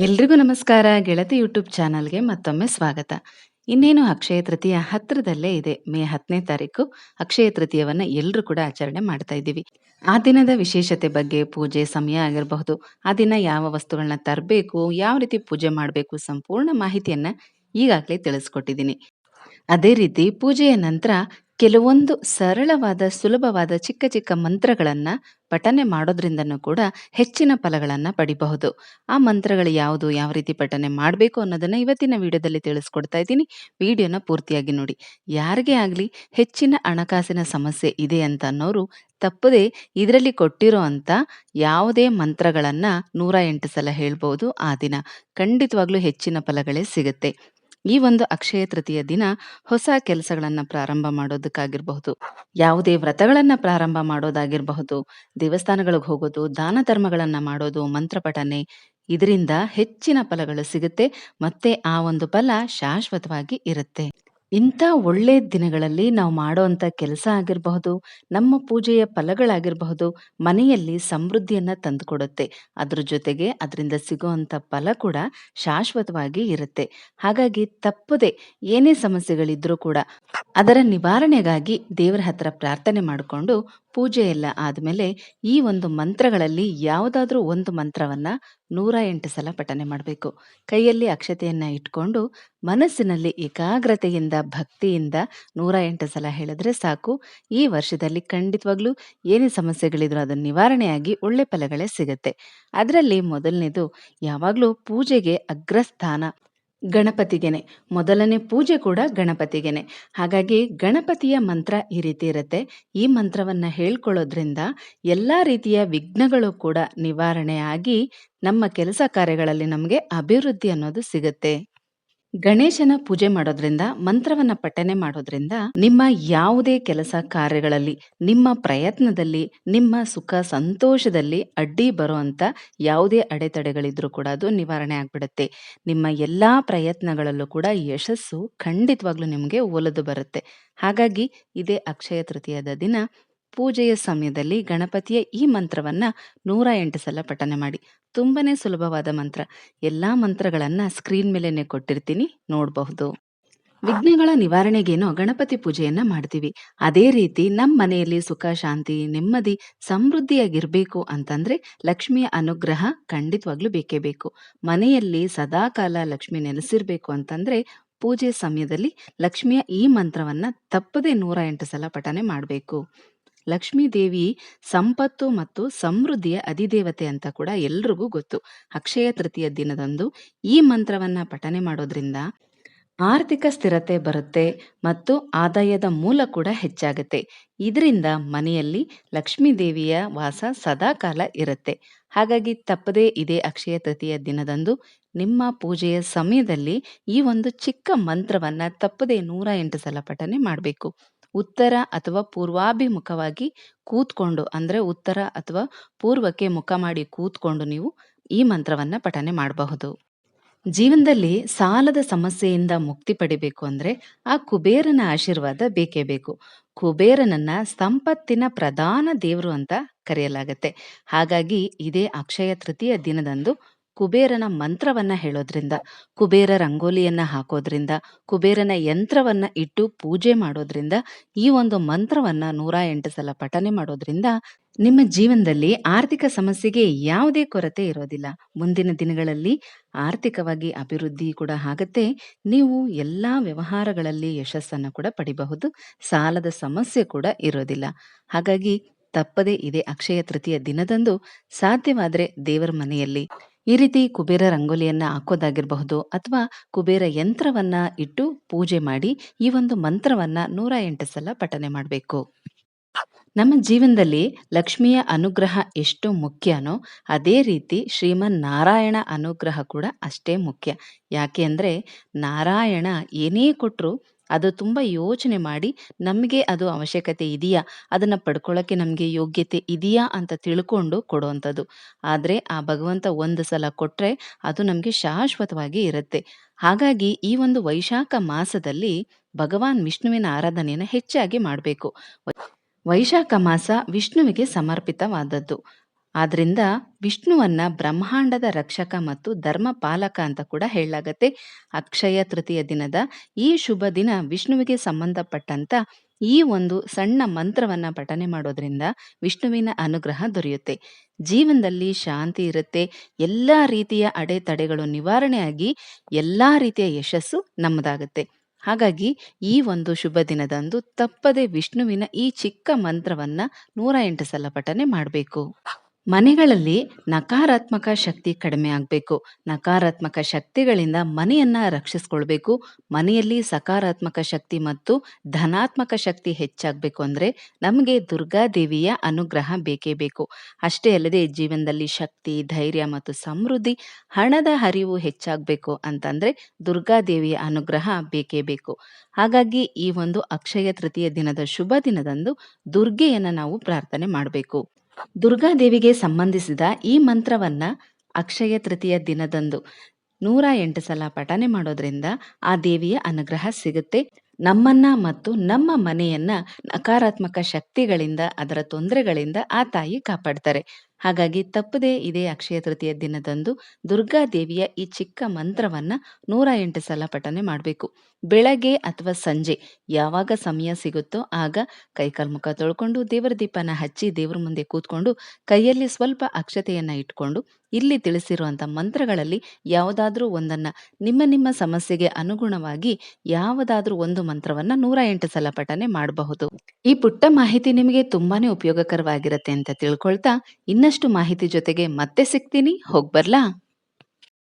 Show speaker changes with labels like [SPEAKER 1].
[SPEAKER 1] ಎಲ್ರಿಗೂ ನಮಸ್ಕಾರ. ಗೆಳತಿ ಯೂಟ್ಯೂಬ್ ಚಾನಲ್ಗೆ ಮತ್ತೊಮ್ಮೆ ಸ್ವಾಗತ. ಇನ್ನೇನು ಅಕ್ಷಯ ತೃತೀಯ ಹತ್ತಿರದಲ್ಲೇ ಇದೆ. ಮೇ ಹತ್ತನೇ ತಾರೀಕು ಅಕ್ಷಯ ತೃತೀಯವನ್ನ ಎಲ್ಲರೂ ಕೂಡ ಆಚರಣೆ ಮಾಡ್ತಾ ಇದ್ದೀವಿ. ಆ ದಿನದ ವಿಶೇಷತೆ ಬಗ್ಗೆ ಪೂಜೆ ಸಮಯ ಆಗಿರಬಹುದು, ಆ ದಿನ ಯಾವ ವಸ್ತುಗಳನ್ನ ತರಬೇಕು, ಯಾವ ರೀತಿ ಪೂಜೆ ಮಾಡಬೇಕು ಸಂಪೂರ್ಣ ಮಾಹಿತಿಯನ್ನ ಈಗಾಗಲೇ ತಿಳಿಸ್ಕೊಟ್ಟಿದ್ದೀನಿ. ಅದೇ ರೀತಿ ಪೂಜೆಯ ನಂತರ ಕೆಲವೊಂದು ಸರಳವಾದ, ಸುಲಭವಾದ, ಚಿಕ್ಕ ಚಿಕ್ಕ ಮಂತ್ರಗಳನ್ನು ಪಠನೆ ಮಾಡೋದ್ರಿಂದನೂ ಕೂಡ ಹೆಚ್ಚಿನ ಫಲಗಳನ್ನು ಪಡಿಬಹುದು. ಆ ಮಂತ್ರಗಳು ಯಾವುದು, ಯಾವ ರೀತಿ ಪಠನೆ ಮಾಡಬೇಕು ಅನ್ನೋದನ್ನು ಇವತ್ತಿನ ವಿಡಿಯೋದಲ್ಲಿ ತಿಳಿಸ್ಕೊಡ್ತಾ ಇದ್ದೀನಿ. ವಿಡಿಯೋನ ಪೂರ್ತಿಯಾಗಿ ನೋಡಿ. ಯಾರಿಗೇ ಆಗಲಿ ಹೆಚ್ಚಿನ ಹಣಕಾಸಿನ ಸಮಸ್ಯೆ ಇದೆ ಅಂತ ಅನ್ನೋರು ತಪ್ಪದೆ ಇದರಲ್ಲಿ ಕೊಟ್ಟಿರೋ ಅಂಥ ಯಾವುದೇ ಮಂತ್ರಗಳನ್ನು ನೂರ ಎಂಟು ಸಲ ಹೇಳ್ಬೋದು ಆ ದಿನ. ಖಂಡಿತವಾಗ್ಲೂ ಹೆಚ್ಚಿನ ಫಲಗಳೇ ಸಿಗುತ್ತೆ. ಈ ಒಂದು ಅಕ್ಷಯ ತೃತೀಯ ದಿನ ಹೊಸ ಕೆಲಸಗಳನ್ನ ಪ್ರಾರಂಭ ಮಾಡೋದಕ್ಕಾಗಿರಬಹುದು. ಯಾವುದೇ ವ್ರತಗಳನ್ನ ಪ್ರಾರಂಭ ಮಾಡೋದಾಗಿರಬಹುದು, ದೇವಸ್ಥಾನಗಳಿಗೆ ಹೋಗೋದು, ದಾನ ಧರ್ಮಗಳನ್ನ ಮಾಡೋದು, ಮಂತ್ರ ಪಠನೆ, ಇದರಿಂದ ಹೆಚ್ಚಿನ ಫಲಗಳು ಸಿಗುತ್ತೆ, ಮತ್ತೆ ಆ ಒಂದು ಫಲ ಶಾಶ್ವತವಾಗಿ ಇರುತ್ತೆ. ಇಂಥ ಒಳ್ಳೆ ದಿನಗಳಲ್ಲಿ ನಾವು ಮಾಡುವಂಥ ಕೆಲಸ ಆಗಿರಬಹುದು, ನಮ್ಮ ಪೂಜೆಯ ಫಲಗಳಾಗಿರಬಹುದು, ಮನೆಯಲ್ಲಿ ಸಮೃದ್ಧಿಯನ್ನು ತಂದುಕೊಡುತ್ತೆ. ಅದ್ರ ಜೊತೆಗೆ ಅದರಿಂದ ಸಿಗುವಂಥ ಫಲ ಕೂಡ ಶಾಶ್ವತವಾಗಿ ಇರುತ್ತೆ. ಹಾಗಾಗಿ ತಪ್ಪದೆ ಏನೇ ಸಮಸ್ಯೆಗಳಿದ್ರೂ ಕೂಡ ಅದರ ನಿವಾರಣೆಗಾಗಿ ದೇವರ ಹತ್ರ ಪ್ರಾರ್ಥನೆ ಮಾಡಿಕೊಂಡು ಪೂಜೆ ಎಲ್ಲ ಆದಮೇಲೆ ಈ ಒಂದು ಮಂತ್ರಗಳಲ್ಲಿ ಯಾವುದಾದ್ರೂ ಒಂದು ಮಂತ್ರವನ್ನ ನೂರ ಎಂಟು ಸಲ ಪಠನೆ ಮಾಡಬೇಕು. ಕೈಯಲ್ಲಿ ಅಕ್ಷತೆಯನ್ನ ಇಟ್ಕೊಂಡು ಮನಸ್ಸಿನಲ್ಲಿ ಏಕಾಗ್ರತೆಯಿಂದ, ಭಕ್ತಿಯಿಂದ ನೂರ ಎಂಟು ಸಲ ಹೇಳಿದ್ರೆ ಸಾಕು. ಈ ವರ್ಷದಲ್ಲಿ ಖಂಡಿತವಾಗ್ಲೂ ಏನೇ ಸಮಸ್ಯೆಗಳಿದ್ರು ಅದನ್ನ ನಿವಾರಣೆಯಾಗಿ ಒಳ್ಳೆ ಫಲಗಳೇ ಸಿಗುತ್ತೆ. ಅದರಲ್ಲಿ ಮೊದಲನೇದು ಯಾವಾಗಲೂ ಪೂಜೆಗೆ ಅಗ್ರಸ್ಥಾನ. ಗಣಪತಿಗೆನೆ. ಮೊದಲನೇ ಪೂಜೆ ಕೂಡ ಗಣಪತಿಗೆನೆ. ಹಾಗಾಗಿ ಗಣಪತಿಯ ಮಂತ್ರ ಈ ರೀತಿ ಇರುತ್ತೆ. ಈ ಮಂತ್ರವನ್ನ ಹೇಳ್ಕೊಳ್ಳೋದ್ರಿಂದ ಎಲ್ಲ ರೀತಿಯ ವಿಘ್ನಗಳು ಕೂಡ ನಿವಾರಣೆ ಆಗಿ ನಮ್ಮ ಕೆಲಸ ಕಾರ್ಯಗಳಲ್ಲಿ ನಮಗೆ ಅಭಿವೃದ್ಧಿ ಅನ್ನೋದು ಸಿಗುತ್ತೆ. ಗಣೇಶನ ಪೂಜೆ ಮಾಡೋದ್ರಿಂದ, ಮಂತ್ರವನ್ನ ಪಠನೆ ಮಾಡೋದ್ರಿಂದ ನಿಮ್ಮ ಯಾವುದೇ ಕೆಲಸ ಕಾರ್ಯಗಳಲ್ಲಿ, ನಿಮ್ಮ ಪ್ರಯತ್ನದಲ್ಲಿ, ನಿಮ್ಮ ಸುಖ ಸಂತೋಷದಲ್ಲಿ ಅಡ್ಡಿ ಬರುವಂತ ಯಾವುದೇ ಅಡೆತಡೆಗಳಿದ್ರೂ ಕೂಡ ಅದು ನಿವಾರಣೆ ಆಗ್ಬಿಡುತ್ತೆ. ನಿಮ್ಮ ಎಲ್ಲಾ ಪ್ರಯತ್ನಗಳಲ್ಲೂ ಕೂಡ ಯಶಸ್ಸು ಖಂಡಿತವಾಗ್ಲೂ ನಿಮಗೆ ಒಲಿದು ಬರುತ್ತೆ. ಹಾಗಾಗಿ ಇದೇ ಅಕ್ಷಯ ತೃತೀಯದ ದಿನ. ಪೂಜೆಯ ಸಮಯದಲ್ಲಿ ಗಣಪತಿಯ ಈ ಮಂತ್ರವನ್ನ ನೂರ ಎಂಟು ಸಲ ಪಠನೆ ಮಾಡಿ. ತುಂಬಾನೇ ಸುಲಭವಾದ ಮಂತ್ರ. ಎಲ್ಲಾ ಮಂತ್ರಗಳನ್ನ ಸ್ಕ್ರೀನ್ ಮೇಲೆನೆ ಕೊಟ್ಟಿರ್ತೀನಿ, ನೋಡಬಹುದು. ವಿಘ್ನಗಳ ನಿವಾರಣೆಗೇನೋ ಗಣಪತಿ ಪೂಜೆಯನ್ನ ಮಾಡ್ತೀವಿ. ಅದೇ ರೀತಿ ನಮ್ಮ ಮನೆಯಲ್ಲಿ ಸುಖ, ಶಾಂತಿ, ನೆಮ್ಮದಿ, ಸಮೃದ್ಧಿಯಾಗಿರ್ಬೇಕು ಅಂತಂದ್ರೆ ಲಕ್ಷ್ಮಿಯ ಅನುಗ್ರಹ ಖಂಡಿತವಾಗ್ಲೂ ಬೇಕೇ ಬೇಕು. ಮನೆಯಲ್ಲಿ ಸದಾಕಾಲ ಲಕ್ಷ್ಮಿ ನೆಲೆಸಿರ್ಬೇಕು ಅಂತಂದ್ರೆ ಪೂಜೆ ಸಮಯದಲ್ಲಿ ಲಕ್ಷ್ಮಿಯ ಈ ಮಂತ್ರವನ್ನ ತಪ್ಪದೆ ನೂರ ಎಂಟು ಸಲ ಪಠನೆ ಮಾಡಬೇಕು. ಲಕ್ಷ್ಮೀ ದೇವಿ ಸಂಪತ್ತು ಮತ್ತು ಸಮೃದ್ಧಿಯ ಅಧಿದೇವತೆ ಅಂತ ಕೂಡ ಎಲ್ರಿಗೂ ಗೊತ್ತು. ಅಕ್ಷಯ ತೃತೀಯ ದಿನದಂದು ಈ ಮಂತ್ರವನ್ನ ಪಠನೆ ಮಾಡೋದ್ರಿಂದ ಆರ್ಥಿಕ ಸ್ಥಿರತೆ ಬರುತ್ತೆ ಮತ್ತು ಆದಾಯದ ಮೂಲ ಕೂಡ ಹೆಚ್ಚಾಗುತ್ತೆ. ಇದರಿಂದ ಮನೆಯಲ್ಲಿ ಲಕ್ಷ್ಮೀ ದೇವಿಯ ವಾಸ ಸದಾಕಾಲ ಇರುತ್ತೆ. ಹಾಗಾಗಿ ತಪ್ಪದೇ ಇದೇ ಅಕ್ಷಯ ತೃತೀಯ ದಿನದಂದು ನಿಮ್ಮ ಪೂಜೆಯ ಸಮಯದಲ್ಲಿ ಈ ಒಂದು ಚಿಕ್ಕ ಮಂತ್ರವನ್ನ ತಪ್ಪದೇ ನೂರ ಎಂಟು ಸಲ ಪಠನೆ ಮಾಡಬೇಕು. ಉತ್ತರ ಅಥವಾ ಪೂರ್ವಾಭಿಮುಖವಾಗಿ ಕೂತ್ಕೊಂಡು, ಅಂದರೆ ಉತ್ತರ ಅಥವಾ ಪೂರ್ವಕ್ಕೆ ಮುಖ ಮಾಡಿ ಕೂತ್ಕೊಂಡು ನೀವು ಈ ಮಂತ್ರವನ್ನು ಪಠನೆ ಮಾಡಬಹುದು. ಜೀವನದಲ್ಲಿ ಸಾಲದ ಸಮಸ್ಯೆಯಿಂದ ಮುಕ್ತಿ ಪಡಿಬೇಕು ಅಂದರೆ ಆ ಕುಬೇರನ ಆಶೀರ್ವಾದ ಬೇಕೇ ಬೇಕು. ಕುಬೇರನನ್ನ ಸಂಪತ್ತಿನ ಪ್ರಧಾನ ದೇವರು ಅಂತ ಕರೆಯಲಾಗತ್ತೆ. ಹಾಗಾಗಿ ಇದೇ ಅಕ್ಷಯ ತೃತೀಯ ದಿನದಂದು ಕುಬೇರನ ಮಂತ್ರವನ್ನ ಹೇಳೋದ್ರಿಂದ, ಕುಬೇರ ರಂಗೋಲಿಯನ್ನ ಹಾಕೋದ್ರಿಂದ, ಕುಬೇರನ ಯಂತ್ರವನ್ನ ಇಟ್ಟು ಪೂಜೆ ಮಾಡೋದ್ರಿಂದ, ಈ ಒಂದು ಮಂತ್ರವನ್ನ ನೂರ ಎಂಟು ಸಲ ಪಠನೆ ಮಾಡೋದ್ರಿಂದ ನಿಮ್ಮ ಜೀವನದಲ್ಲಿ ಆರ್ಥಿಕ ಸಮಸ್ಯೆಗೆ ಯಾವುದೇ ಕೊರತೆ ಇರೋದಿಲ್ಲ. ಮುಂದಿನ ದಿನಗಳಲ್ಲಿ ಆರ್ಥಿಕವಾಗಿ ಅಭಿವೃದ್ಧಿ ಕೂಡ ಆಗತ್ತೆ. ನೀವು ಎಲ್ಲ ವ್ಯವಹಾರಗಳಲ್ಲಿ ಯಶಸ್ಸನ್ನು ಕೂಡ ಪಡಿಬಹುದು. ಸಾಲದ ಸಮಸ್ಯೆ ಕೂಡ ಇರೋದಿಲ್ಲ. ಹಾಗಾಗಿ ತಪ್ಪದೇ ಇದೆ ಅಕ್ಷಯ ತೃತೀಯ ದಿನದಂದು ಸಾಧ್ಯವಾದರೆ ದೇವರ ಮನೆಯಲ್ಲಿ ಈ ರೀತಿ ಕುಬೇರ ರಂಗೋಲಿಯನ್ನ ಹಾಕೋದಾಗಿರಬಹುದು ಅಥವಾ ಕುಬೇರ ಯಂತ್ರವನ್ನ ಇಟ್ಟು ಪೂಜೆ ಮಾಡಿ ಈ ಒಂದು ಮಂತ್ರವನ್ನ ನೂರ ಎಂಟು ಸಲ ಪಠನೆ ಮಾಡಬೇಕು. ನಮ್ಮ ಜೀವನದಲ್ಲಿ ಲಕ್ಷ್ಮಿಯ ಅನುಗ್ರಹ ಎಷ್ಟು ಮುಖ್ಯನೋ ಅದೇ ರೀತಿ ಶ್ರೀಮನ್ ನಾರಾಯಣ ಅನುಗ್ರಹ ಕೂಡ ಅಷ್ಟೇ ಮುಖ್ಯ. ಯಾಕೆ ಅಂದರೆ ನಾರಾಯಣ ಏನೇ ಕೊಟ್ರು ಅದು ತುಂಬ ಯೋಚನೆ ಮಾಡಿ ನಮಗೆ ಅದು ಅವಶ್ಯಕತೆ ಇದೆಯಾ? ಅದನ್ನ ಪಡ್ಕೊಳ್ಳೋಕ್ಕೆ ನಮಗೆ ಯೋಗ್ಯತೆ ಇದೆಯಾ ಅಂತ ತಿಳ್ಕೊಂಡು ಕೊಡುವಂಥದ್ದು. ಆದರೆ ಆ ಭಗವಂತ ಒಂದು ಸಲ ಕೊಟ್ಟರೆ ಅದು ನಮಗೆ ಶಾಶ್ವತವಾಗಿ ಇರುತ್ತೆ. ಹಾಗಾಗಿ ಈ ಒಂದು ವೈಶಾಖ ಮಾಸದಲ್ಲಿ ಭಗವಾನ್ ವಿಷ್ಣುವಿನ ಆರಾಧನೆಯನ್ನು ಹೆಚ್ಚಾಗಿ ಮಾಡಬೇಕು. ವೈಶಾಖ ಮಾಸ ವಿಷ್ಣುವಿಗೆ ಸಮರ್ಪಿತವಾದದ್ದು. ಆದ್ರಿಂದ ವಿಷ್ಣುವನ್ನ ಬ್ರಹ್ಮಾಂಡದ ರಕ್ಷಕ ಮತ್ತು ಧರ್ಮಪಾಲಕ ಅಂತ ಕೂಡ ಹೇಳಲಾಗತ್ತೆ. ಅಕ್ಷಯ ತೃತೀಯ ದಿನದ ಈ ಶುಭ ದಿನ ವಿಷ್ಣುವಿಗೆ ಸಂಬಂಧಪಟ್ಟಂತ ಈ ಒಂದು ಸಣ್ಣ ಮಂತ್ರವನ್ನ ಪಠನೆ ಮಾಡೋದ್ರಿಂದ ವಿಷ್ಣುವಿನ ಅನುಗ್ರಹ ದೊರೆಯುತ್ತೆ. ಜೀವನದಲ್ಲಿ ಶಾಂತಿ ಇರುತ್ತೆ. ಎಲ್ಲ ರೀತಿಯ ಅಡೆತಡೆಗಳು ನಿವಾರಣೆಯಾಗಿ ಎಲ್ಲ ರೀತಿಯ ಯಶಸ್ಸು ನಮ್ಮದಾಗುತ್ತೆ ಹಾಗಾಗಿ ಈ ಒಂದು ಶುಭ ದಿನದಂದು ತಪ್ಪದೆ ವಿಷ್ಣುವಿನ ಈ ಚಿಕ್ಕ ಮಂತ್ರವನ್ನ 108 ಸಲ ಪಠನೆ ಮಾಡ್ಬೇಕು. ಮನೆಗಳಲ್ಲಿ ನಕಾರಾತ್ಮಕ ಶಕ್ತಿ ಕಡಿಮೆ ಆಗಬೇಕು ನಕಾರಾತ್ಮಕ ಶಕ್ತಿಗಳಿಂದ ಮನೆಯನ್ನ ರಕ್ಷಿಸ್ಕೊಳ್ಬೇಕು. ಮನೆಯಲ್ಲಿ ಸಕಾರಾತ್ಮಕ ಶಕ್ತಿ ಮತ್ತು ಧನಾತ್ಮಕ ಶಕ್ತಿ ಹೆಚ್ಚಾಗಬೇಕು ಅಂದರೆ ನಮಗೆ ದುರ್ಗಾದೇವಿಯ ಅನುಗ್ರಹ ಬೇಕೇ ಬೇಕು. ಅಷ್ಟೇ ಅಲ್ಲದೆ ಜೀವನದಲ್ಲಿ ಶಕ್ತಿ, ಧೈರ್ಯ ಮತ್ತು ಸಮೃದ್ಧಿ, ಹಣದ ಹರಿವು ಹೆಚ್ಚಾಗಬೇಕು ಅಂತಂದ್ರೆ ದುರ್ಗಾದೇವಿಯ ಅನುಗ್ರಹ ಬೇಕೇ ಬೇಕು. ಹಾಗಾಗಿ ಈ ಒಂದು ಅಕ್ಷಯ ತೃತೀಯ ದಿನದ ಶುಭ ದಿನದಂದು ದುರ್ಗೆಯನ್ನು ನಾವು ಪ್ರಾರ್ಥನೆ ಮಾಡ್ಬೇಕು. ದುರ್ಗಾದೇವಿಗೆ ಸಂಬಂಧಿಸಿದ ಈ ಮಂತ್ರವನ್ನ ಅಕ್ಷಯ ತೃತೀಯ ದಿನದಂದು 108 ಸಲ ಪಠನೆ ಮಾಡೋದ್ರಿಂದ ಆ ದೇವಿಯ ಅನುಗ್ರಹ ಸಿಗುತ್ತೆ. ನಮ್ಮನ್ನ ಮತ್ತು ನಮ್ಮ ಮನೆಯನ್ನ ನಕಾರಾತ್ಮಕ ಶಕ್ತಿಗಳಿಂದ, ಅದರ ತೊಂದರೆಗಳಿಂದ ಆ ತಾಯಿ ಕಾಪಾಡ್ತಾರೆ. ಹಾಗಾಗಿ ತಪ್ಪದೇ ಇದೇ ಅಕ್ಷಯ ತೃತೀಯ ದಿನದಂದು ದುರ್ಗಾದೇವಿಯ ಈ ಚಿಕ್ಕ ಮಂತ್ರವನ್ನ 108 ಸಲ ಪಠನೆ ಮಾಡಬೇಕು ಬೆಳಗ್ಗೆ ಅಥವಾ ಸಂಜೆ ಯಾವಾಗ ಸಮಯ ಸಿಗುತ್ತೋ ಆಗ ಕೈಕಾಲು ಮುಖ ತೊಳ್ಕೊಂಡು ದೇವರ ದೀಪನ ಹಚ್ಚಿ ದೇವರ ಮುಂದೆ ಕೂತ್ಕೊಂಡು ಕೈಯಲ್ಲಿ ಸ್ವಲ್ಪ ಅಕ್ಷತೆಯನ್ನ ಇಟ್ಕೊಂಡು ಇಲ್ಲಿ ತಿಳಿಸಿರುವಂತ ಮಂತ್ರಗಳಲ್ಲಿ ಯಾವುದಾದ್ರೂ ಒಂದನ್ನ ನಿಮ್ಮ ನಿಮ್ಮ ಸಮಸ್ಯೆಗೆ ಅನುಗುಣವಾಗಿ ಯಾವುದಾದ್ರೂ ಒಂದು ಮಂತ್ರವನ್ನ 108 ಸಲ ಪಠನೆ ಮಾಡಬಹುದು. ಈ ಪುಟ್ಟ ಮಾಹಿತಿ ನಿಮಗೆ ತುಂಬಾನೇ ಉಪಯೋಗಕರವಾಗಿರುತ್ತೆ ಅಂತ ತಿಳ್ಕೊಳ್ತಾ ಇನ್ನಷ್ಟು ಮಾಹಿತಿ ಜೊತೆಗೆ ಮತ್ತೆ ಸಿಗ್ತೀನಿ. ಹೋಗ್ಬರ್ಲಾ?